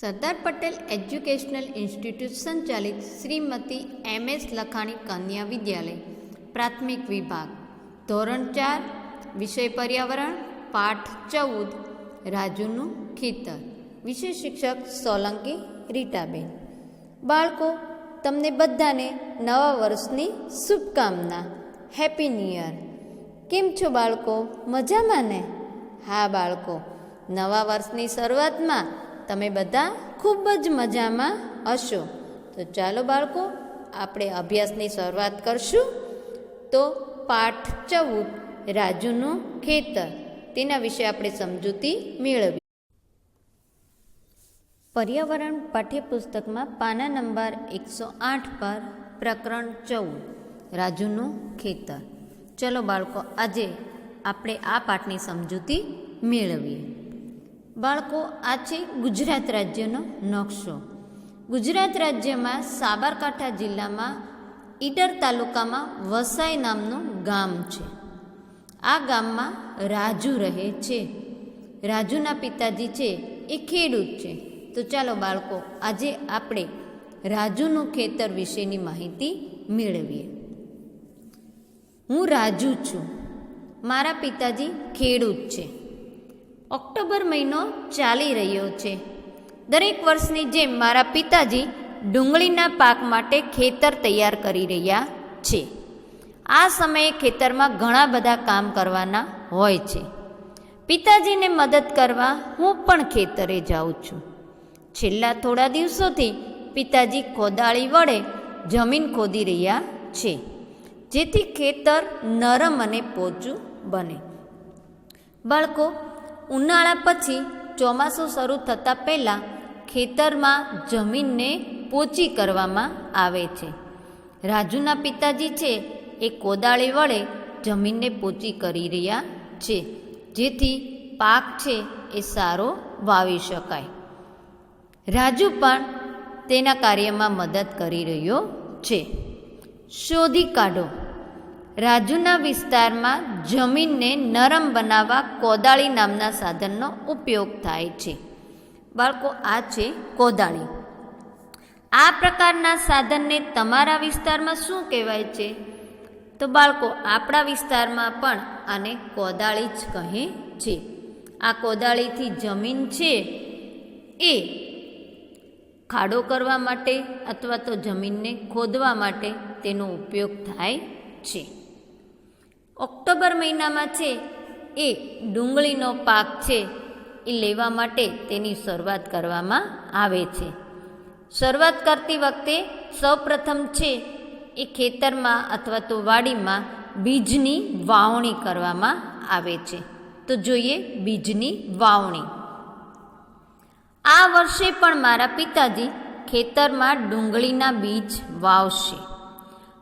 Sardar Patel educational institute સંચાલિત Shrimati M S લખાણી કન્યા વિદ્યાલય, પ્રાથમિક વિભાગ. ધોરણ ચાર, વિષય પર્યાવરણ, પાઠ ચૌદ, રાજુનું ખેતર. વિષય શિક્ષક સોલંકી રીટાબેન. બાળકો, તમને બધાને નવા વર્ષની શુભકામના. હેપી ન્યૂ કેમ છો બાળકો? મજામાં ને? હા બાળકો, નવા વર્ષની શરૂઆતમાં તમે બધા ખૂબ જ મજામાં હશો. તો ચાલો બાળકો, આપણે અભ્યાસની શરૂઆત કરશું. તો પાઠ ચૌદ, રાજુનું ખેતર. તેના વિશે આપણે સમજૂતી મેળવી પર્યાવરણ પાઠ્યપુસ્તકમાં પાના નંબર એકસો આઠ પર પ્રકરણ ચૌદ, રાજુનું ખેતર. ચલો બાળકો, આજે આપણે આ પાઠની સમજૂતી મેળવીએ. બાળકો, આ છે ગુજરાત રાજ્યનો નકશો. ગુજરાત રાજ્યમાં સાબરકાંઠા જિલ્લામાં ઈડર તાલુકામાં વસાઈ નામનું ગામ છે. આ ગામમાં રાજુ રહે છે. રાજુના પિતાજી છે, એ ખેડૂત છે. તો ચાલો બાળકો, આજે આપણે રાજુનું ખેતર વિશેની માહિતી મેળવીએ. હું રાજુ છું. મારા પિતાજી ખેડૂત છે. ઓક્ટોબર મહિનો ચાલી રહ્યો છે. દરેક વર્ષની જેમ મારા પિતાજી ડુંગળીના પાક માટે ખેતર તૈયાર કરી રહ્યા છે. આ સમયે ખેતરમાં ઘણા બધા કામ કરવાના હોય છે. પિતાજીને મદદ કરવા હું પણ ખેતરે જાઉં છું. છેલ્લા થોડા દિવસોથી પિતાજી કોદાળી વડે જમીન ખોદી રહ્યા છે, જેથી ખેતર નરમ અને પોચું બને. બાળકો ઉનાળા પછી ચોમાસું શરૂ થતાં પહેલાં ખેતરમાં જમીનને પોચી કરવામાં આવે છે. રાજુના પિતાજી છે એ કોદાળી વડે જમીનને પોચી કરી રહ્યા છે. જેથી પાક છે એ સારો વાવી શકાય. રાજુ પણ તેના કાર્યમાં મદદ કરી રહ્યો છે. શોધી કાઢો. રાજુના વિસ્તારમાં જમીનને નરમ બનાવવા કોદાળી નામના સાધનનો ઉપયોગ થાય છે. બાળકો, આ છે કોદાળી. આ પ્રકારના સાધનને તમારા વિસ્તારમાં શું કહેવાય છે? તો બાળકો, આપણા વિસ્તારમાં પણ આને કોદાળી જ કહે છે. આ કોદાળીથી જમીન છે એ ખાડો કરવા માટે અથવા તો જમીનને ખોદવા માટે તેનો ઉપયોગ થાય છે. ઓક્ટોબર મહિનામાં છે. એ ડુંગળીનો પાક છે. એ લેવા માટે તેની શરૂઆત કરવામાં આવે છે. શરૂઆત કરતી વખતે સૌપ્રથમ છે એ ખેતરમાં અથવા તો વાડીમાં બીજની વાવણી કરવામાં આવે છે. તો જોઈએ બીજની વાવણી. આ વર્ષે પણ મારા પિતાજી ખેતરમાં ડુંગળીના બીજ વાવશે.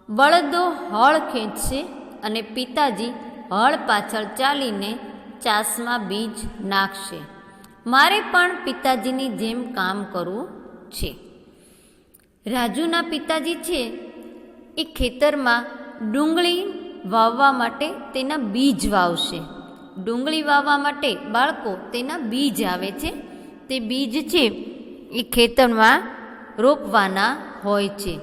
બળદો હળ ખેંચશે અને પિતાજી હળ પાછળ ચાલીને ચાસમાં બીજ નાખશે. મારે પણ પિતાજીની જેમ કામ કરવું છે. રાજુના પિતાજી છે એ ખેતરમાં ડુંગળી વાવવા માટે તેના બીજ વાવશે. ડુંગળી વાવવા માટે બાળકો તેના બીજ આવે છે. તે બીજ છે એ ખેતરમાં રોપવાના હોય છે.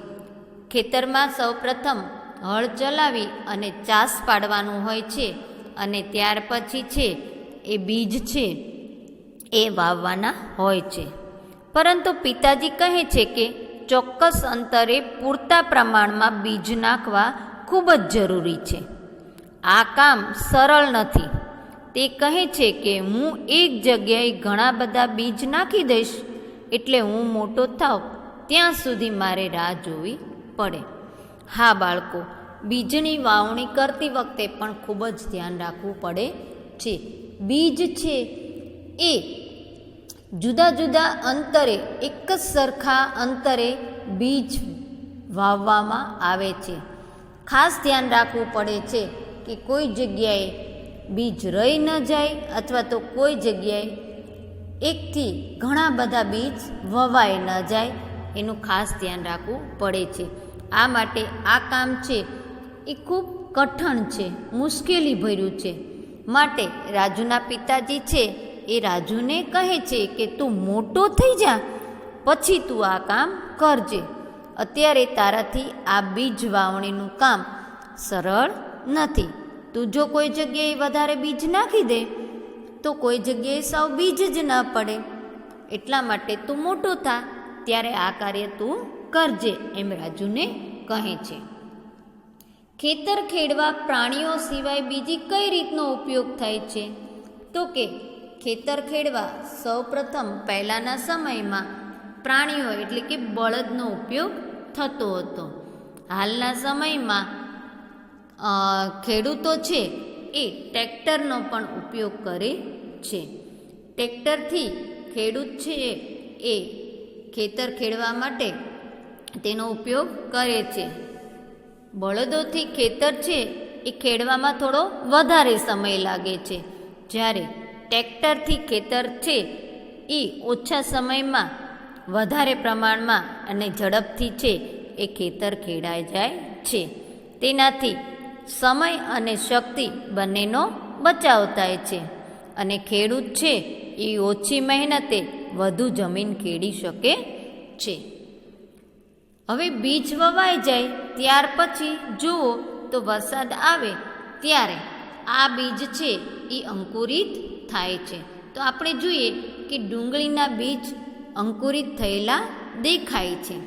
ખેતરમાં સૌપ્રથમ હળ ચલાવી અને ચાસ પાડવાનું હોય છે અને ત્યાર પછી છે એ બીજ છે એ વાવવાના હોય છે. પરંતુ પિતાજી કહે છે કે ચોક્કસ અંતરે પૂરતા પ્રમાણમાં બીજ નાખવા ખૂબ જ જરૂરી છે. આ કામ સરળ નથી. તે કહે છે કે હું એક જગ્યાએ ઘણા બધા બીજ નાખી દઈશ એટલે હું મોટો થાવ. ત્યાં સુધી મારે રાહ જોવી પડે. હા બાળકો બીજની વાવણી કરતી વખતે પણ ખૂબ જ ધ્યાન રાખવું પડે છે. બીજ છે એ જુદા જુદા અંતરે, એક જ સરખા અંતરે બીજ વાવવામાં આવે છે. ખાસ ધ્યાન રાખવું પડે છે કે કોઈ જગ્યાએ બીજ રહી ન જાય અથવા તો કોઈ જગ્યાએ એકથી ઘણા બધા બીજ વવાઈ ન જાય, એનું ખાસ ધ્યાન રાખવું પડે છે. આ માટે આ કામ છે એ ખૂબ કઠણ છે, મુશ્કેલી ભર્યું છે. માટે રાજુના પિતાજી છે, એ રાજુને કહે છે કે તું મોટો થઈ જા, પછી તું આ કામ કરજે. અત્યારે તારાથી આ બીજ વાવણીનું કામ સરળ નથી. તું જો કોઈ જગ્યાએ વધારે બીજ નાખી દે, તો કોઈ જગ્યાએ સાવ બીજ જ ન પડે. એટલા માટે તું મોટો થા, ત્યારે આ કાર્ય તું કરજે, એમ રાજુને કહે છે. ખેતર ખેડવા પ્રાણીઓ સિવાય બીજી કઈ રીતનો ઉપયોગ થાય છે? તો કે ખેતર ખેડવા સૌપ્રથમ પહેલાંના સમયમાં પ્રાણીઓ એટલે કે બળદનો ઉપયોગ થતો હતો. હાલના સમયમાં ખેડૂતો છે એ ટ્રેક્ટરનો પણ ઉપયોગ કરે છે. ટ્રેક્ટરથી ખેડૂત છે એ ખેતર ખેડવા માટે તેનો ઉપયોગ કરે છે. બળદોથી ખેતર છે, એ ખેડવામાં થોડો વધારે સમય લાગે છે. જ્યારે ટ્રેક્ટરથી ખેતર છે, એ ઓછા સમયમાં, વધારે પ્રમાણમાં અને ઝડપથી છે, એ ખેતર ખેડાઈ જાય છે. તેનાથી સમય અને શક્તિ બંનેનો બચાવ થાય છે. અને ખેડૂત છે, એ ઓછી મહેનતે વધુ જમીન ખેડી શકે છે. હવે બીજ વવાઈ જાય ત્યાર પછી જુઓ તો વરસાદ આવે ત્યારે આ બીજ છે એ અંકુરિત થાય છે. તો આપણે જોઈએ કે ડુંગળીના બીજ અંકુરિત થયેલા દેખાય છે.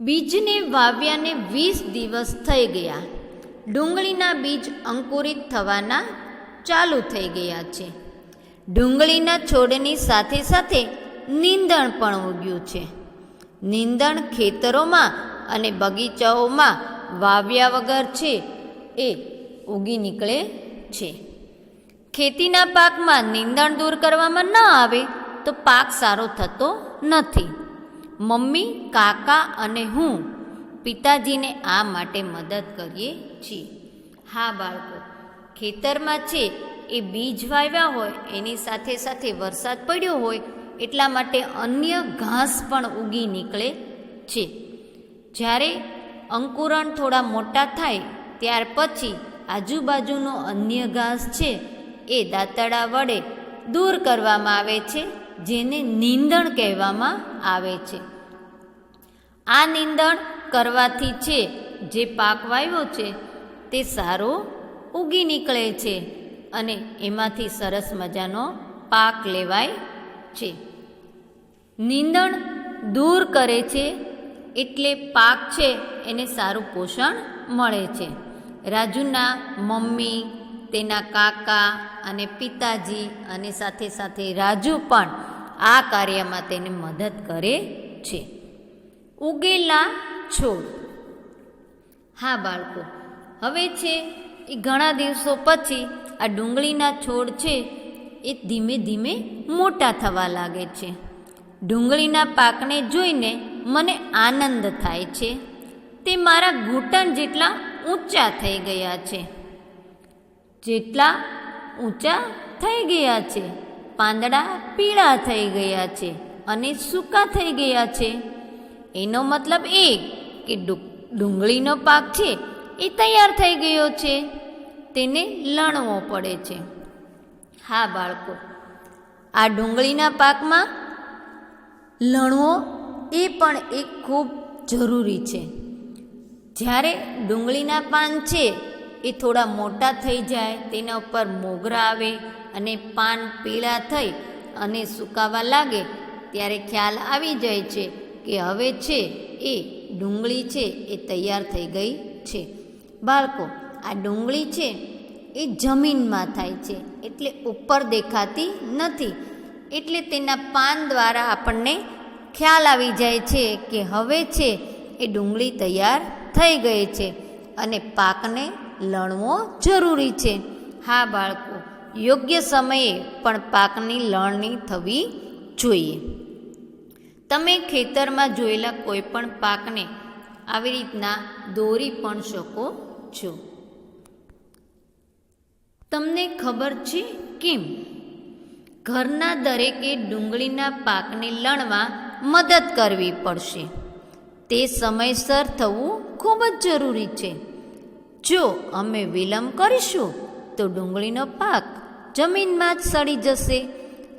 બીજને વાવ્યાને વીસ દિવસ થઈ ગયા. ડુંગળીના બીજ અંકુરિત થવાના ચાલુ થઈ ગયા છે. ડુંગળીના છોડની સાથે સાથે નીંદણ પણ ઉગ્યું છે. નીંદણ ખેતરોમાં અને બગીચાઓમાં વાવ્યા વગર છે, એ ઉગી નીકળે છે. ખેતીના પાકમાં નીંદણ દૂર કરવામાં ન આવે તો પાક સારો થતો નથી. મમ્મી, કાકા અને હું પિતાજીને આ માટે મદદ કરીએ છીએ. હા, બાળકો, ખેતરમાં છે એ બીજ વાવ્યા હોય, એની સાથે સાથે વરસાદ પડ્યો હોય એટલા માટે અન્ય ઘાસ પણ ઉગી નીકળે છે. જ્યારે અંકુરણ થોડા મોટા થાય, ત્યાર પછી આજુબાજુનો અન્ય ઘાસ છે એ દાંતડા વડે દૂર કરવામાં આવે છે, જેને નીંદણ કહેવામાં આવે છે. આ નીંદણ કરવાથી છે જે પાક વાવ્યો છે, તે સારો ઉગી નીકળે છે અને એમાંથી સરસ મજાનો પાક લેવાય છે. નીંદણ દૂર કરે છે એટલે પાક છે, એને સારું પોષણ મળે છે. રાજુના મમ્મી, તેના કાકા અને પિતાજી અને સાથે સાથે રાજુ પણ આ કાર્યમાં તેને મદદ કરે છે. ઉગેલા છોડ. હા, બાળકો, હવે છે એ ઘણા દિવસો પછી આ ડુંગળીના છોડ છે એ ધીમે ધીમે મોટા થવા લાગે છે. ડુંગળીના પાકને જોઈને મને આનંદ થાય છે. તે મારા ઘૂંટણ જેટલા ઊંચા થઈ ગયા છે. જેટલા ઊંચા થઈ ગયા છે. પાંદડા પીળા થઈ ગયા છે અને સૂકા થઈ ગયા છે. એનો મતલબ એ કે ડુંગળીનો પાક છે એ તૈયાર થઈ ગયો છે. તેને લણવો પડે છે. હા, બાળકો. આ ડુંગળીના પાકમાં લણવો એ પણ એક ખૂબ જરૂરી છે. જ્યારે ડુંગળીના પાન છે, એ થોડા મોટા થઈ જાય, તેના ઉપર મોગરા આવે અને પાન પીળા થઈ અને સુકાવા લાગે, ત્યારે ખ્યાલ આવી જાય છે કે હવે છે, એ ડુંગળી છે, એ તૈયાર થઈ ગઈ છે. બાળકો, આ ડુંગળી છે એ જમીનમાં થાય છે, એટલે ઉપર દેખાતી નથી. એટલે તેના પાન દ્વારા આપણને ખ્યાલ આવી જાય છે કે હવે છે એ ડુંગળી તૈયાર થઈ ગઈ છે અને પાકને લણવો જરૂરી છે. હા, બાળકો, યોગ્ય સમયે પણ પાકની લણણી થવી જોઈએ. તમે ખેતરમાં જોયેલા કોઈ પણ પાકને આવી રીતના દોરી પણ શકો છો. તમને ખબર છે કેમ? ઘરના દરેકે ડુંગળીના પાકને લણવા મદદ કરવી પડશે. તે સમયસર થવું ખૂબ જ જરૂરી છે. જો અમે વિલંબ કરીશું, તો ડુંગળીનો પાક જમીનમાં જ સડી જશે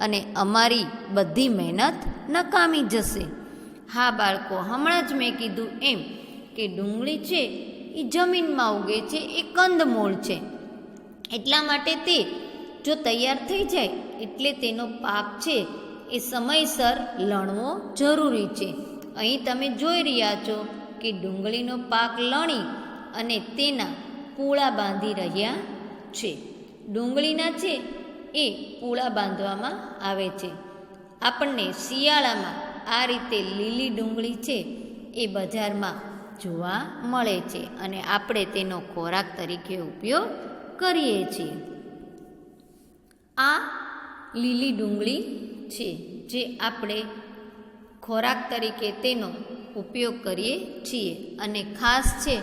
અને અમારી બધી મહેનત નકામી જશે. હા, બાળકો, હમણાં જ મેં કીધું એમ કે ડુંગળી છે એ જમીનમાં ઉગે છે એ કંદમૂળ છે. એટલા માટે તે જો તૈયાર થઈ જાય એટલે તેનો પાક છે એ સમયસર લણવો જરૂરી છે. અહીં તમે જોઈ રહ્યા છો કે ડુંગળીનો પાક લણી અને તેના પૂળા બાંધી રહ્યા છે. ડુંગળીના છે એ પૂળા બાંધવામાં આવે છે. આપણને શિયાળામાં આ રીતે લીલી ડુંગળી છે એ બજારમાં જોવા મળે છે અને આપણે તેનો ખોરાક તરીકે ઉપયોગ કરીએ છીએ. આ લીલી ડુંગળી છે, જે આપણે ખોરાક તરીકે તેનો ઉપયોગ કરીએ છીએ. અને ખાસ છે,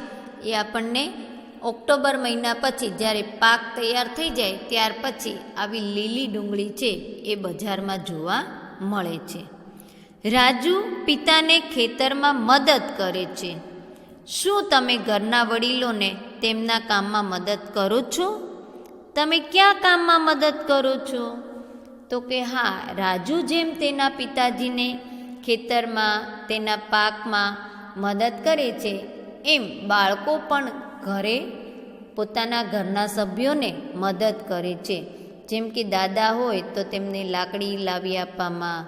એ આપણને ઓક્ટોબર મહિના પછી જ્યારે પાક તૈયાર થઈ જાય, ત્યાર પછી આવી લીલી ડુંગળી છે, એ બજારમાં જોવા મળે છે. રાજુ પિતાને ખેતરમાં મદદ કરે છે. શું તમે ઘરના વડીલોને તેમના કામમાં મદદ કરો છો? તમે ક્યાં કામમાં મદદ કરો છો? તો કે હા, રાજુ જેમ તેના પિતાજીને ખેતરમાં, તેના પાકમાં મદદ કરે છે, એમ બાળકો પણ ઘરે પોતાના ઘરના સભ્યોને મદદ કરે છે. જેમ કે દાદા હોય તો તેમને લાકડી લાવી આપવામાં,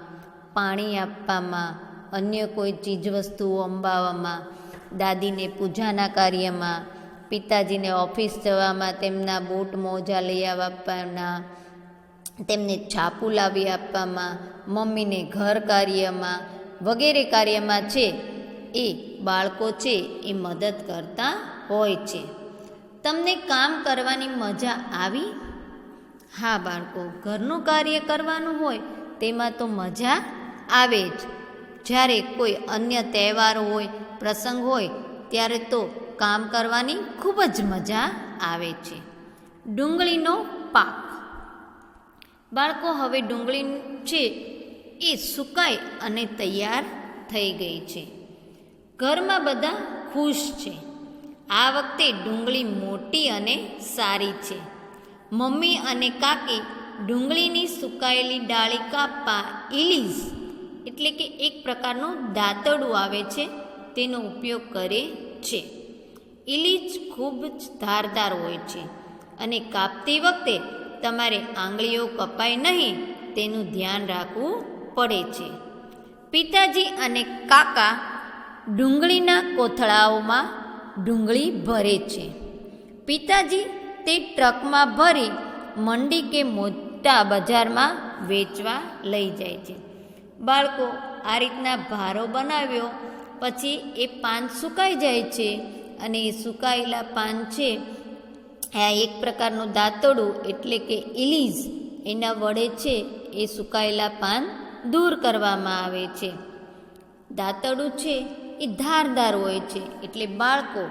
પાણી આપવામાં, અન્ય કોઈ ચીજવસ્તુઓ અંબાવવામાં દાદીને પૂજાના કાર્યમાં, પિતાજીને ઓફિસ જવામાં, તેમના બૂટ મોજા લઈ આપવાના તેમને છાપુ લાવી આપવામાં, મમ્મીને ઘર કાર્યમાં વગેરે કાર્યમાં છે એ બાળકો છે એ મદદ કરતા હોય છે. તમને કામ કરવાની મજા આવી? હા બાળકો, ઘરનું કાર્ય કરવાનું હોય તેમાં તો મજા આવે જ. જ્યારે કોઈ અન્ય તહેવાર હોય પ્રસંગ હોય ત્યારે તો કામ કરવાની ખૂબ જ મજા આવે છે. ડુંગળીનો પાક. બાળકો, હવે ડુંગળી છે એ સુકાઈ અને તૈયાર થઈ ગઈ છે. ઘરમાં બધા ખુશ છે. આ વખતે ડુંગળી મોટી અને સારી છે. મમ્મી અને કાકી ડુંગળીની સુકાયેલી ડાળી કાપવા ઇલીઝ એટલે કે એક પ્રકારનું દાંતડું આવે છે. તેનો ઉપયોગ કરે છે. ઇલીચ ખૂબ જ ધારદાર હોય છે અને કાપતી વખતે તમારે આંગળીઓ કપાય નહીં તેનું ધ્યાન રાખવું પડે છે. પિતાજી અને કાકા ડુંગળીના કોથળાઓમાં ડુંગળી ભરે છે. પિતાજી તે ટ્રકમાં ભરી મંડી કે મોટા બજારમાં વેચવા લઈ જાય છે. બાળકો આ રીતના ભારો બનાવ્યો પછી એ પાન સુકાઈ જાય છે અને એ સુકાયેલા પાન છે, આ એક પ્રકારનું દાંતડું એટલે કે ઇલીઝ, એના વડે છે એ સુકાયેલા પાન દૂર કરવામાં આવે છે. દાંતડું છે એ ધારદાર હોય છે એટલે બાળકો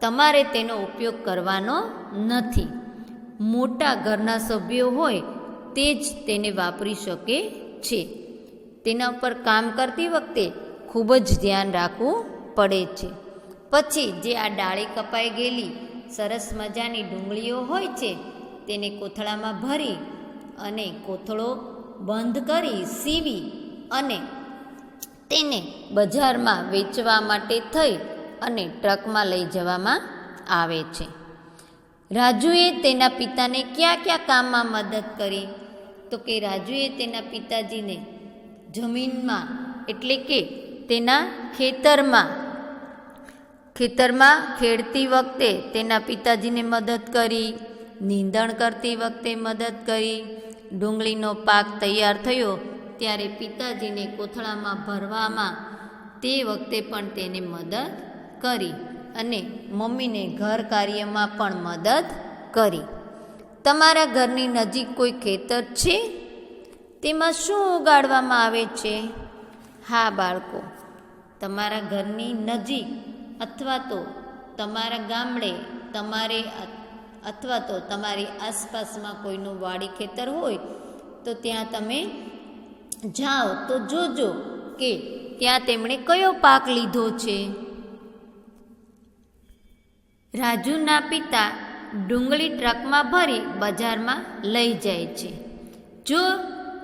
તમારે તેનો ઉપયોગ કરવાનો નથી. મોટા ઘરના સભ્યો હોય તે જ તેને વાપરી શકે છે. તેના ઉપર કામ કરતી વખતે ખૂબ જ ધ્યાન રાખવું પડે છે. પછી જે આ ડાળી કપાઈ ગયેલી, સરસ મજાની ડુંગળીઓ હોય છે, તેને કોથળામાં ભરી અને કોથળો બંધ કરી સીવી અને તેને બજારમાં વેચવા માટે થઈ અને ટ્રકમાં લઈ જવામાં આવે છે. રાજુએ તેના પિતાને ક્યાં ક્યાં કામમાં મદદ કરી? તો કે રાજુએ તેના પિતાજીને જમીનમાં, એટલે કે તેના ખેતરમાં. ખેતરમાં ખેડતી વખતે તેના પિતાજીને મદદ કરી, નીંદણ કરતી વખતે મદદ કરી, ડુંગળીનો પાક તૈયાર થયો ત્યારે પિતાજીને કોથળામાં ભરવામાં તે વખતે પણ તેને મદદ કરી અને મમ્મીને ઘર કાર્યમાં પણ મદદ કરી. તમારા ઘરની નજીક કોઈ ખેતર છે? તેમાં શું ઉગાડવામાં આવે છે? હા, બાળકો તમારા ઘરની નજીક અથવા તો તમારા ગામડે, તમારે અથવા તો તમારી આસપાસમાં કોઈનું વાડી ખેતર હોય, તો ત્યાં તમે જાઓ, તો જોજો કે ત્યાં તેમણે કયો પાક લીધો છે. રાજુના પિતા ડુંગળી ટ્રકમાં ભરી બજારમાં લઈ જાય છે. જો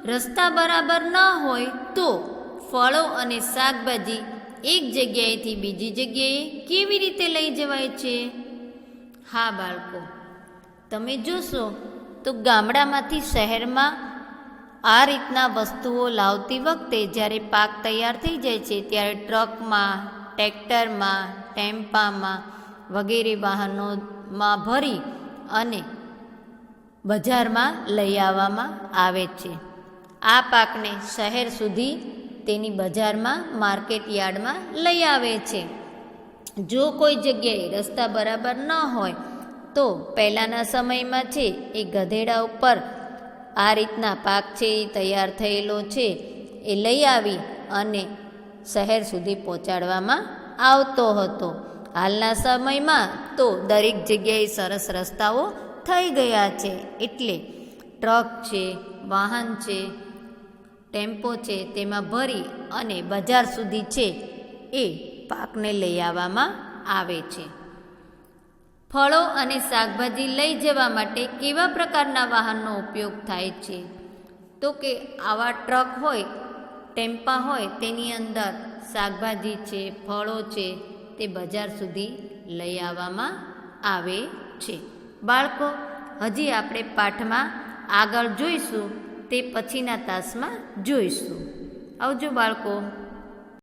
રસ્તા બરાબર ન હોય, તો ફળો અને શાકભાજી એક જગ્યાએથી બીજી જગ્યાએ કેવી રીતે લઈ જવાય છે? હા, બાળકો, તમે જોશો તો ગામડામાંથી શહેરમાં આ રીતના વસ્તુઓ લાવતી વખતે જ્યારે પાક તૈયાર થઈ જાય છે, ત્યારે ટ્રકમાં, ટ્રેક્ટરમાં, ટેમ્પામાં વગેરે વાહનોમાં ભરી અને બજારમાં લઈ આવવામાં આવે છે. આ પાકને શહેર સુધી તેની બજારમાં, માર્કેટ યાર્ડમાં લઈ આવે છે. જો કોઈ જગ્યાએ રસ્તા બરાબર ન હોય, તો પહેલાંના સમયમાં છે, એ ગધેડા ઉપર આ રીતના પાક છે, એ તૈયાર થયેલો છે, એ લઈ આવી અને શહેર સુધી પહોંચાડવામાં આવતો હતો. હાલના સમયમાં તો દરેક જગ્યાએ સરસ રસ્તાઓ થઈ ગયા છે. એટલે ટ્રક છે, વાહન છે ટેમ્પો છે તેમાં ભરી અને બજાર સુધી છે એ પાકને લઈ આવવામાં આવે છે. ફળો અને શાકભાજી લઈ જવા માટે કેવા પ્રકારના વાહનનો ઉપયોગ થાય છે? તો કે આવા ટ્રક હોય, ટેમ્પા હોય, તેની અંદર શાકભાજી છે, ફળો છે, તે બજાર સુધી લઈ આવવામાં આવે છે. બાળકો, હજી આપણે પાઠમાં આગળ જોઈશું તે પછીના તાસમાં જોઈશું. આવજો બાળકો.